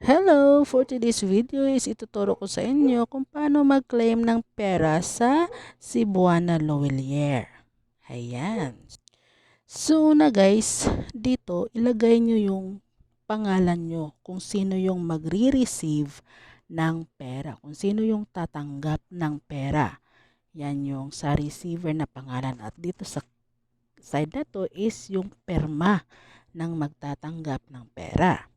Hello! For today's video is ituturo ko sa inyo kung paano mag-claim ng pera sa Cebuana Lowelier. Ayan. So na guys, dito ilagay nyo yung pangalan nyo kung sino yung magre-receive ng pera. Kung sino yung tatanggap ng pera. Yan yung sa receiver na pangalan. At dito sa side na to is yung perma ng magtatanggap ng pera.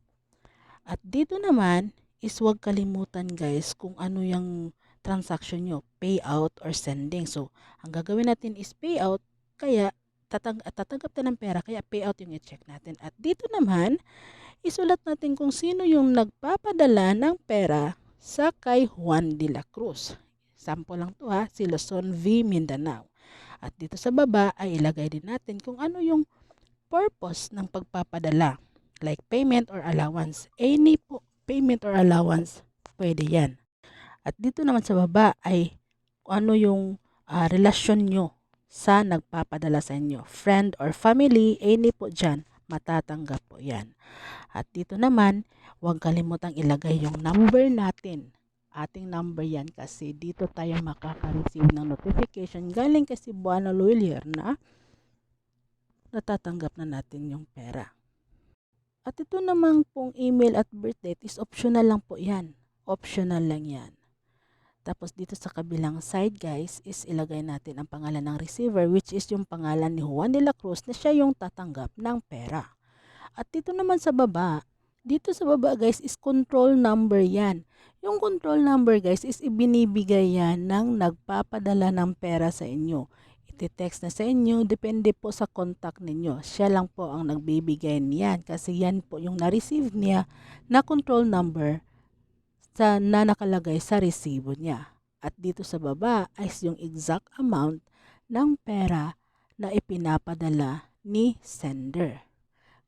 At dito naman is huwag kalimutan guys kung ano yung transaction nyo, payout or sending. So, ang gagawin natin is payout, kaya tatang tatanggap tayo ng pera, kaya payout yung i-check natin. At dito naman, isulat natin kung sino yung nagpapadala ng pera sa kay Juan de la Cruz. Sample lang to ha, si Luzon V. Mindanao. At dito sa baba ay ilagay din natin kung ano yung purpose ng pagpapadala like payment or allowance. Any po payment or allowance, pwede yan. At dito naman sa baba ay ano yung uh, relasyon nyo sa nagpapadala sa inyo. Friend or family, any po dyan, matatanggap po yan. At dito naman, huwag kalimutang ilagay yung number natin. Ating number yan kasi dito tayo makaka-receive ng notification galing kasi Buana Lawyer na natatanggap na natin yung pera. At ito namang pong email at birth date is optional lang po yan. Optional lang yan. Tapos dito sa kabilang side guys is ilagay natin ang pangalan ng receiver which is yung pangalan ni Juan de la Cruz na siya yung tatanggap ng pera. At dito naman sa baba, dito sa baba guys is control number yan. Yung control number guys is ibinibigay yan ng nagpapadala ng pera sa inyo iti-text na sa inyo, depende po sa contact ninyo. Siya lang po ang nagbibigay niyan kasi yan po yung na-receive niya na control number sa na nakalagay sa resibo niya. At dito sa baba ay yung exact amount ng pera na ipinapadala ni sender.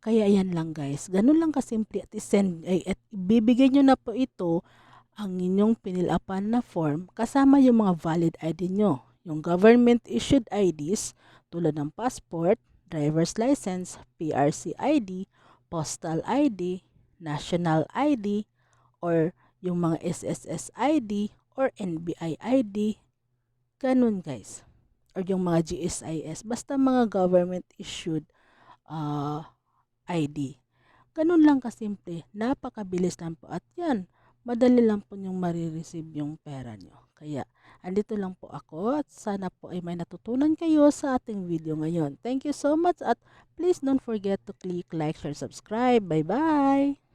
Kaya yan lang guys, ganun lang kasimple at isend ay at ibibigay nyo na po ito ang inyong pinilapan na form kasama yung mga valid ID nyo yung government issued IDs tulad ng passport, driver's license, PRC ID, postal ID, national ID, or yung mga SSS ID or NBI ID. Ganun guys. Or yung mga GSIS. Basta mga government issued uh, ID. Ganun lang kasimple. Napakabilis lang po. At yan, madali lang po yung marireceive yung pera nyo. Kaya, andito lang po ako at sana po ay may natutunan kayo sa ating video ngayon. Thank you so much at please don't forget to click like, share, subscribe. Bye-bye!